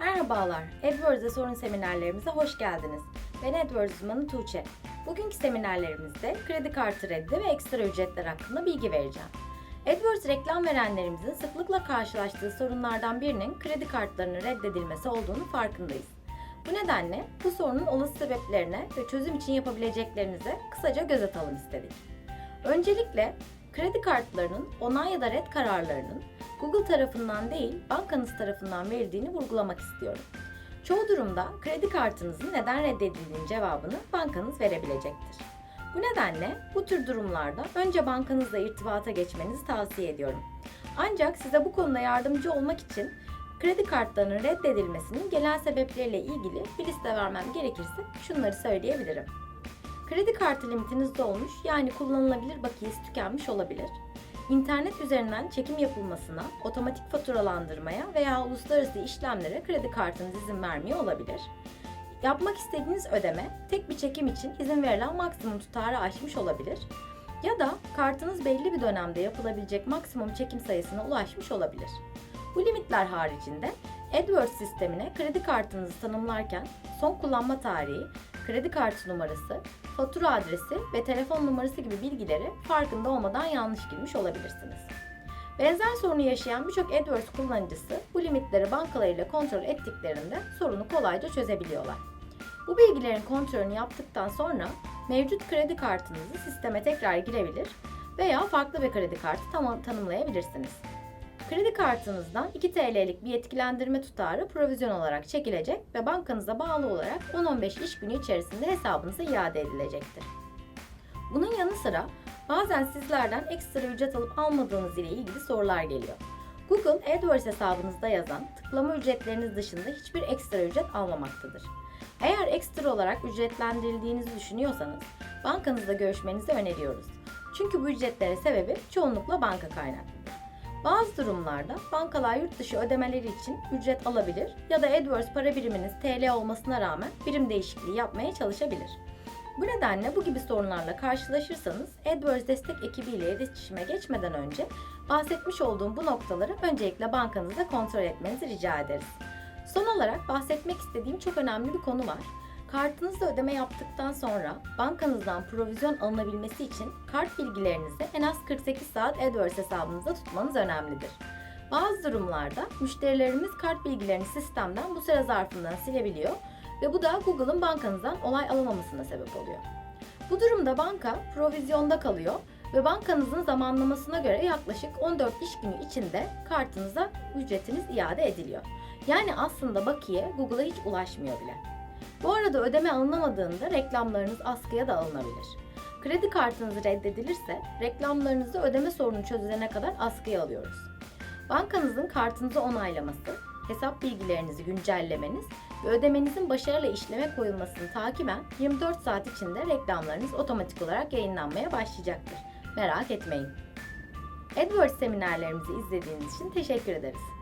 Merhabalar, AdWords'e sorun seminerlerimize hoş geldiniz. Ben AdWords uzmanı Tuğçe. Bugünkü seminerlerimizde kredi kartı reddi ve ekstra ücretler hakkında bilgi vereceğim. AdWords reklam verenlerimizin sıklıkla karşılaştığı sorunlardan birinin kredi kartlarının reddedilmesi olduğunu farkındayız. Bu nedenle bu sorunun olası sebeplerine ve çözüm için yapabileceklerinize kısaca göz atalım istedik. Öncelikle kredi kartlarının onay ya da red kararlarının Google tarafından değil, bankanız tarafından verildiğini vurgulamak istiyorum. Çoğu durumda kredi kartınızın neden reddedildiğinin cevabını bankanız verebilecektir. Bu nedenle bu tür durumlarda önce bankanızla irtibata geçmenizi tavsiye ediyorum. Ancak size bu konuda yardımcı olmak için kredi kartlarının reddedilmesinin genel sebepleriyle ilgili bir liste vermem gerekirse şunları söyleyebilirim. Kredi kartı limitiniz dolmuş yani kullanılabilir bakiyesi tükenmiş olabilir. İnternet üzerinden çekim yapılmasına, otomatik faturalandırmaya veya uluslararası işlemlere kredi kartınız izin vermiyor olabilir. Yapmak istediğiniz ödeme tek bir çekim için izin verilen maksimum tutarı aşmış olabilir. Ya da kartınız belli bir dönemde yapılabilecek maksimum çekim sayısına ulaşmış olabilir. Bu limitler haricinde AdWords sistemine kredi kartınızı tanımlarken son kullanma tarihi, kredi kartı numarası, fatura adresi ve telefon numarası gibi bilgileri farkında olmadan yanlış girmiş olabilirsiniz. Benzer sorunu yaşayan birçok AdWords kullanıcısı bu limitleri bankalarıyla kontrol ettiklerinde sorunu kolayca çözebiliyorlar. Bu bilgilerin kontrolünü yaptıktan sonra mevcut kredi kartınızı sisteme tekrar girebilir veya farklı bir kredi kartı tanımlayabilirsiniz. Kredi kartınızdan 2 TL'lik bir yetkilendirme tutarı provizyon olarak çekilecek ve bankanıza bağlı olarak 10-15 iş günü içerisinde hesabınıza iade edilecektir. Bunun yanı sıra bazen sizlerden ekstra ücret alıp almadığınız ile ilgili sorular geliyor. Google AdWords hesabınızda yazan tıklama ücretleriniz dışında hiçbir ekstra ücret almamaktadır. Eğer ekstra olarak ücretlendirildiğinizi düşünüyorsanız bankanızla görüşmenizi öneriyoruz. Çünkü bu ücretlere sebebi çoğunlukla banka kaynaklıdır. Bazı durumlarda bankalar yurt dışı ödemeleri için ücret alabilir ya da AdWords para biriminiz TL olmasına rağmen birim değişikliği yapmaya çalışabilir. Bu nedenle bu gibi sorunlarla karşılaşırsanız AdWords destek ekibiyle iletişime geçmeden önce bahsetmiş olduğum bu noktaları öncelikle bankanızda kontrol etmenizi rica ederiz. Son olarak bahsetmek istediğim çok önemli bir konu var. Kartınızla ödeme yaptıktan sonra bankanızdan provizyon alınabilmesi için kart bilgilerinizi en az 48 saat AdWords hesabınızda tutmanız önemlidir. Bazı durumlarda müşterilerimiz kart bilgilerini sistemden bu süre zarfından silebiliyor ve bu da Google'ın bankanızdan olay alamamasına sebep oluyor. Bu durumda banka provizyonda kalıyor ve bankanızın zamanlamasına göre yaklaşık 14 iş günü içinde kartınıza ücretiniz iade ediliyor. Yani aslında bakiye Google'a hiç ulaşmıyor bile. Bu arada ödeme alınamadığında reklamlarınız askıya da alınabilir. Kredi kartınız reddedilirse reklamlarınızı ödeme sorunu çözülene kadar askıya alıyoruz. Bankanızın kartınızı onaylaması, hesap bilgilerinizi güncellemeniz ve ödemenizin başarıyla işleme koyulmasını takiben 24 saat içinde reklamlarınız otomatik olarak yayınlanmaya başlayacaktır. Merak etmeyin. AdWords seminerlerimizi izlediğiniz için teşekkür ederiz.